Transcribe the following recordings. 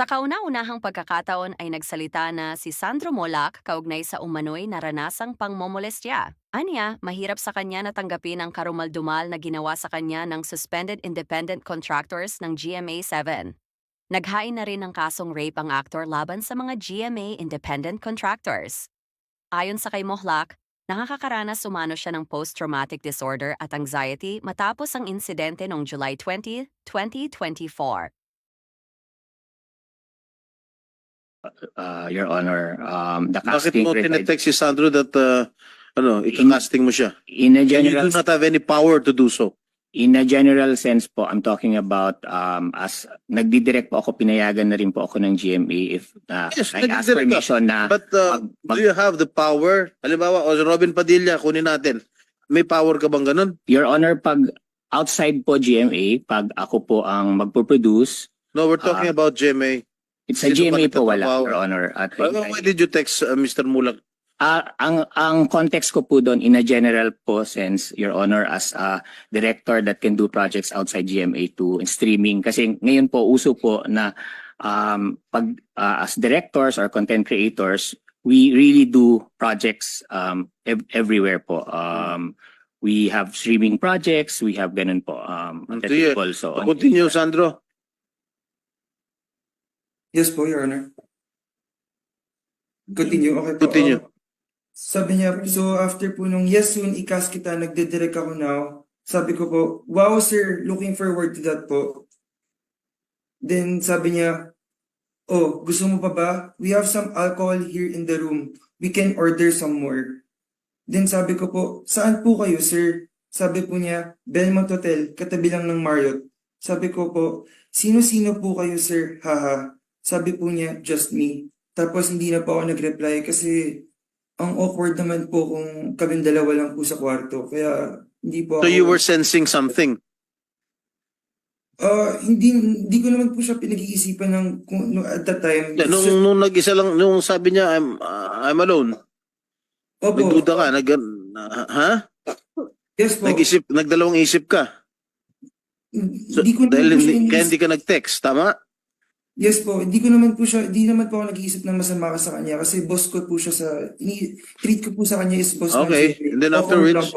Sa kauna-unahang pagkakataon ay nagsalita na si Sandro Molac kaugnay sa umano'y naranasang pangmomolestya. Anya, mahirap sa kanya na tanggapin ang karumaldumal na ginawa sa kanya ng Suspended Independent Contractors ng GMA7. Naghain na rin ng kasong rape ang aktor laban sa mga GMA Independent Contractors. Ayon sa kay Mohlak, nakakakaranas umano siya ng post-traumatic disorder at anxiety matapos ang insidente noong July 20, 2024. Uh, Your Honor, um, the Bakit casting mo criteria- tinetext si Sandro that, uh, ano, ikakasting mo siya? in a And you general do not have any power to do so. in a general sense po, I'm talking about um, as nagdidirect po ako, pinayagan na rin po ako ng GMA if uh, Yes, I ask nagdidirect ka. permission na But, uh, mag- mag- do you have the power? Halimbawa, o si Robin Padilla, kunin natin. May power ka bang ganun? Your Honor, pag outside po GMA, pag ako po ang magpo-produce, No, we're talking Ah. about GMA. Sa Sino GMA po wala? Your Honor. At Why, why did you text uh, Mr. Mulak? Ah, ang ang context ko po doon in a general po sense, Your Honor, as a director that can do projects outside GMA to streaming. Kasi ngayon po uso po na um, pag ah, as directors or content creators, we really do projects um, ev- everywhere po. Um, we have streaming projects, we have ganun po. Um, is also on- Continue, Sandro. Yes po, Your Honor. Continue, okay po. Continue. Uh, sabi niya, so after po nung yes soon, ikas kita, nagdidirect ako now. Sabi ko po, wow sir, looking forward to that po. Then sabi niya, oh, gusto mo pa ba? We have some alcohol here in the room. We can order some more. Then sabi ko po, saan po kayo sir? Sabi po niya, Belmont Hotel, katabi lang ng Marriott. Sabi ko po, sino-sino po kayo sir? Haha. Sabi po niya, just me. Tapos hindi na po ako nag-reply kasi ang awkward naman po kung kaming dalawa lang po sa kwarto. Kaya hindi po So ako... you were sensing something. Ah, hindi, hindi ko naman po siya pinag-iisipan ng, kung, no, at that time. Yeah, Nung, nung nag-isa lang, nung sabi niya, I'm, uh, I'm alone. Opo. Nagduda ka, nag, uh, ha? Yes po. Nag-isip, nagdalawang isip ka. So, hindi ko dahil hindi, kaya hindi ka nag-text, tama? Yes po, hindi ko naman po siya, hindi naman po ako nag-iisip ng masama ka sa kanya kasi boss ko po siya sa, ini, treat ko po sa kanya is boss Okay, GMA. and then afterwards?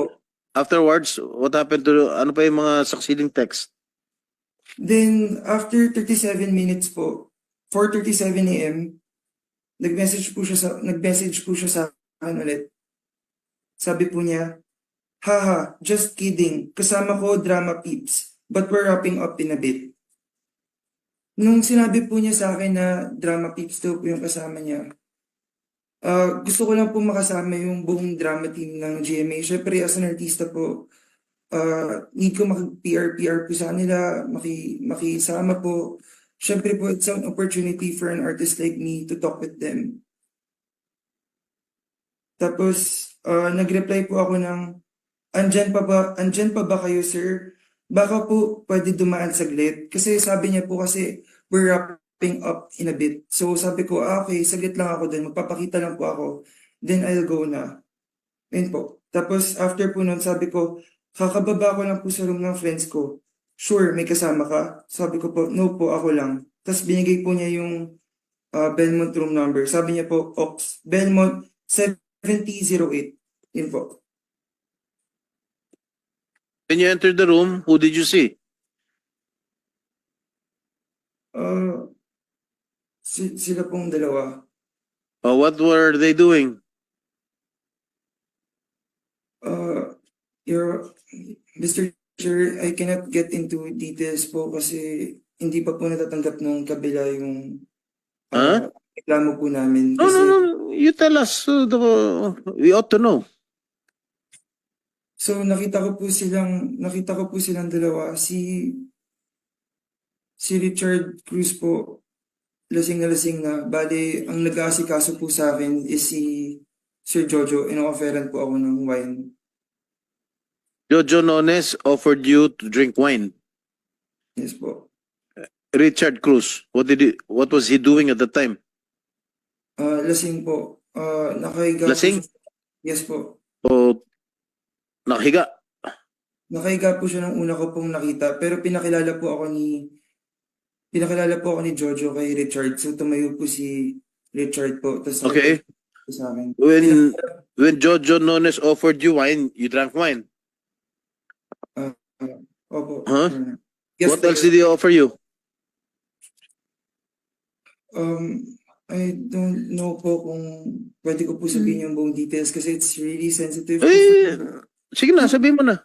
Afterwards, what happened to, ano pa yung mga succeeding text? Then, after 37 minutes po, 4.37 a.m., nag-message po siya sa, nag-message po siya sa akin ulit. Sabi po niya, Haha, just kidding. Kasama ko drama peeps, but we're wrapping up in a bit. Nung sinabi po niya sa akin na drama peeps daw po yung kasama niya, ah, gusto ko lang po makasama yung buong drama team ng GMA. Syempre, as an artista po, uh, need ko maki-PR-PR po sa kanila, maki, makisama po. Siyempre po, it's an opportunity for an artist like me to talk with them. Tapos, uh, nag-reply po ako ng, andyan pa ba, andyan pa ba kayo, sir? Baka po pwede dumaan saglit. Kasi sabi niya po kasi, we're wrapping up in a bit. So sabi ko, ah, okay, saglit lang ako din. Magpapakita lang po ako. Then I'll go na. Yun po. Tapos after po nun, sabi ko, kakababa ko lang po sa room ng friends ko. Sure, may kasama ka? Sabi ko po, no po, ako lang. Tapos binigay po niya yung ah, Belmont room number. Sabi niya po, Ox, Belmont 7008. Yun po. When you entered the room, who did you see? Ah, si- sila pong dalawa. Uh, what were they doing? Uh, your Mr. Chair, I cannot get into details po kasi hindi pa po natatanggap ng kabila yung Huh? uh, reklamo po namin. No, Kasi, no, no. You tell us. uh, the- we ought to know. So nakita ko po silang nakita ko po silang dalawa si si Richard Cruz po lasing na lasing na bali ang nag-aasikaso po sa akin is si Sir Jojo ino-offeran po ako ng wine. Jojo Nones offered you to drink wine. Yes po. Richard Cruz, what did he, what was he doing at the time? Ah, lasing po. Ah, nakahiga po Lasing? siya- Yes po. O nakahiga? Nakahiga po siya nung una ko pong nakita pero pinakilala po ako ni pinakilala po ako ni Jojo kay Richard. So tumayo po si Richard po. Tapos Okay. po sa akin. When when Jojo Nones offered you wine, you drank wine. Opo. Huh? Yes, What po, else did he offer you? Um, I don't know po kung pwede ko po sabihin yung buong details kasi it's really sensitive. Eh, sige na, sabihin mo na.